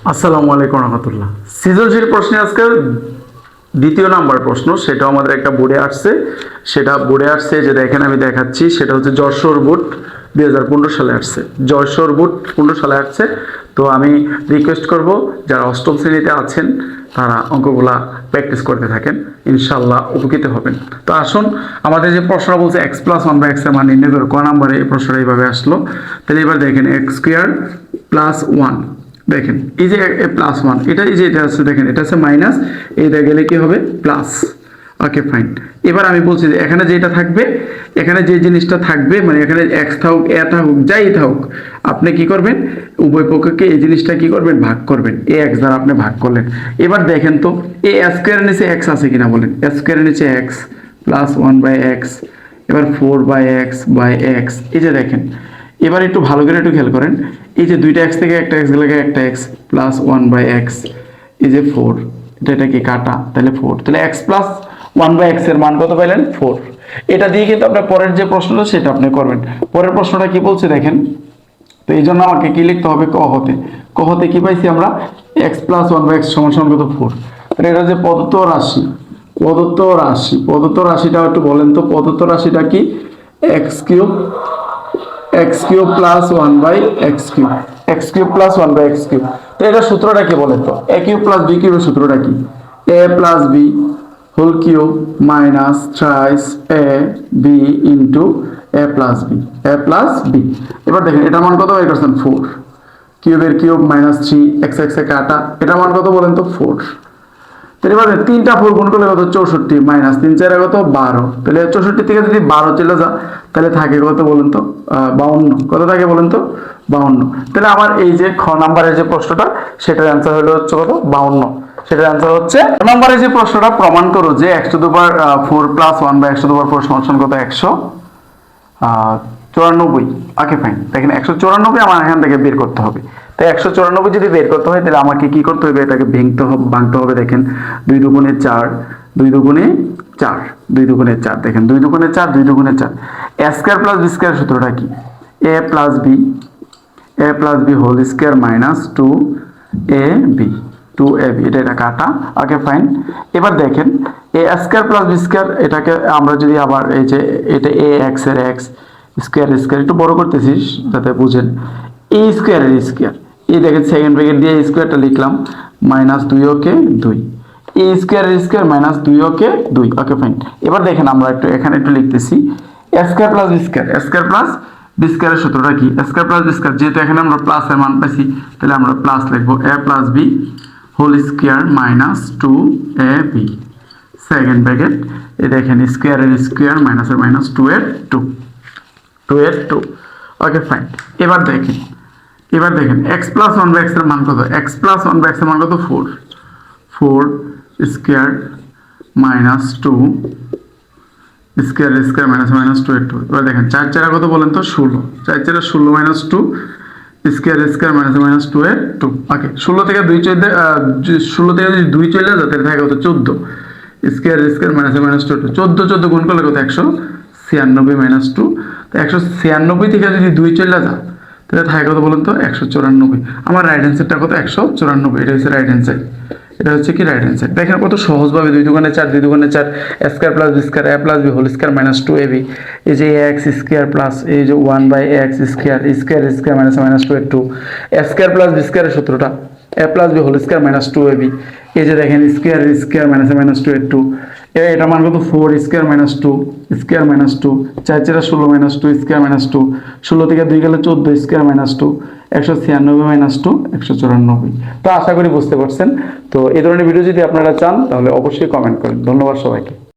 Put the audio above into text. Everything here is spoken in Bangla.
আসসালামু আলাইকুম রহমতুল্লাহ। সৃজনশীল প্রশ্নে আজকে দ্বিতীয় নাম্বার প্রশ্ন, সেটাও আমাদের একটা বোর্ডে আসছে। সেটা বোর্ডে আসছে যে দেখেন আমি দেখাচ্ছি, সেটা হচ্ছে যশোর বুট দুই হাজার পনেরো সালে আসছে। যশোর বুট পনেরো সালে আসছে। তো আমি রিকোয়েস্ট করব, যারা অষ্টম শ্রেণীতে আছেন, তারা অঙ্কগুলা প্র্যাকটিস করতে থাকেন। ইনশাল্লাহ উপকৃত হবেন। তো আসুন, আমাদের যে প্রশ্নটা বলছে এক্স প্লাস ওয়ান বা এক্সের মান নির্ণয় করে। ক নাম্বারে এই প্রশ্নটা এইভাবে আসলো। তাহলে এবার দেখেন এক্স স্কোয়ার প্লাস ওয়ান দেখেন, এই যে প্লাস ওয়ান এটা এই যে এটা আছে দেখেন, এটা আছে মাইনাস এটা গেলে কি হবে? প্লাস ওকে ফাইন এবার আমি বলছি যে এখানে যেটা থাকবে, এখানে যে জিনিসটা থাকবে মানে এখানে এক্স থাকুক এ থাকুক, যাই থাকুক, আপনি কি করবেন? উভয় পক্ষকে এই জিনিসটা কি করবেন? ভাগ করবেন। এ এক্স দ্বারা আপনি ভাগ করলেন। এবার দেখেন তো, এ স্কোয়ারের নিচে এক্স আছে কিনা বলেন? স্কোয়ারের নিচে x plus one by x এবার four by x by x এই যে দেখেন এবার একটু ভালো করে একটু খেয়াল করেন। এই যে দুইটা এক্স থেকে একটা এক্স গেলে একটা x plus one by x এই যে ফোর এটা কি কাটা? তাহলে ফোর তাহলে এক্স প্লাস ওয়ান বাই এক্সের মান কত পাইলেন? ফোর এটা দিয়ে কিন্তু আপনার পরের যে প্রশ্নটা, সেটা আপনি করবেন। পরের প্রশ্নটা কি বলছে দেখেন? তো এই জন্য আমাকে কি লিখতে হবে? ক হতে ক হতে কি পাইছি আমরা? X plus one by x সমান সমান কত? ফোর তাহলে এটা যে প্রদত্ত রাশি। প্রদত্ত রাশি। প্রদত্ত রাশিটা একটু বলেন তো, প্রদত্ত রাশিটা কি? X cube x cube plus one by x cube. X cube plus one by x cube. তো এটা সূত্রটা কি বলেন তো? এ কিউব প্লাস বি কিউবের সূত্রটা কি? A plus b whole cube minus thrice a b into a plus b. A plus b. এবার দেখেন এটা মান কত বের করছেন? ফোর। কিউবের cube minus three x x এ কাটা। এটা মান কত বলেন তো? ফোর। তাহলে তিনটা ফোর গুণ করলে কত? চৌষট্টি মাইনাস তিন, চারে কত বারো। তাহলে চৌষট্টি থেকে যদি বারো চলে যা, তাহলে থাকে কত বলুন তো? বাউন্ন। কত থাকে বলুন তো? বাউন্ন। তাহলে আমার এই যে খ নাম্বারের যে প্রশ্নটা, সেটার অ্যান্সার হলো হচ্ছে কত? বাউন্ন। সেটার অ্যান্সার হচ্ছে নাম্বারের যে প্রশ্নটা, প্রমাণ করো যে একশো দুবার ফোর প্লাস ওয়ান বা একশো দুবার ফোর সমান কত? একশো। চুরানব্বই। ওকে ফাইন দেখেন, একশো চুরানব্বই আমার এখান থেকে বের করতে হবে। তাই একশো চুরানব্বই যদি বের করতে হয়, তাহলে আমাকে কি করতে হবে? এটাকে ভেঙতে হবে, ভাঙতে হবে, দেখেন, দুই দুগুণে চার, দুই দুগুণে চার, দুই দুগুণে চার, দেখেন, দুই দুগুণে চার, দুই দুগুণে চার। A square plus b square সূত্রটা কি? A plus b, a plus b whole square minus two a b, two a b, এটা এটা কাটা। Okay, fine. এবার দেখেন, a square plus b square, এটাকে আমরা যদি আবার এই যে এটা এ এক্সের এক্স স্কোয়ার স্কোয়ার একটু বড় করতেছিস, যাতে বুঝেন, এ স্কোয়ারের স্কোয়ার। এই দেখেন সেকেন্ড ব্রেকেট দিয়ে স্কোয়ারটা লিখলাম মাইনাস দুই ওকে দুই। এ স্কোয়ার স্কোয়ার মাইনাস দুই ওকে দুই। ওকে ফাইন এবার দেখেন আমরা একটু, এখানে একটু লিখতেছি। Square plus square square plus b স্কোয়ারের সূত্রটা কি? স্কোয়ার প্লাস বি স্কোয়ার যেহেতু এখানে আমরা প্লাসের মান পাইছি, তাহলে আমরা প্লাস লিখব a plus b whole square minus two a b second bracket এই দেখেন স্কোয়ারের স্কোয়ার মাইনাসের মাইনাস টু এর টু টু এর টু ওকে ফাইন এবার দেখেন। এবার দেখেন এক্স প্লাস ওয়ান বাই এক্সের মান কত? এক্স প্লাস ওয়ান বাই এক্সের মান কত? Four four square minus two square square minus minus two two এবার দেখেন, চার চারা কত বলেন তো? ষোলো। চার চারা ষোলো minus two square square minus minus two এর টু ওকে ষোলো থেকে দুই চলে ষোলো থেকে যদি দুই চলে যায়, তাহলে থাকে কত? চোদ্দ। Square square minus minus two two চোদ্দ চোদ্দ গুণ করলে কত? একশো ছিয়ানব্বই মাইনাস টু তো একশো ছিয়ানব্বই থেকে যদি দুই চলে যা তাহলে থাকে কত বলুন তো? একশো চুরানব্বই। আমার রাইট অ্যান্সারটা কত? একশো চুরানব্বই। এটা হচ্ছে রাইট অ্যান্সার এটা হচ্ছে কি রাইট অ্যান্সার দেখেন কত সহজভাবে দুই দোকানে চার, দুই দোকানে চার square plus b square a plus b whole square minus two a b এই যে এক্স স্কোয়ার প্লাস এই যে one by x square square square minus minus two এর টু স্কোয়ার প্লাস বি স্কোয়ারের সূত্রটা। A plus b whole square minus two a b এই যে দেখেন square square minus minus two এর টু এটা মান কত four square minus two square minus two চার চারা ষোলো minus two square minus two ষোলো থেকে দুই গেলে চোদ্দ স্কোয়ার মাইনাস টু একশো ছিয়ানব্বই মাইনাস টু একশো চুরানব্বই। তো আশা করি বুঝতে পারছেন। তো এই ধরনের ভিডিও যদি আপনারা চান, তাহলে অবশ্যই কমেন্ট করেন। ধন্যবাদ সবাইকে।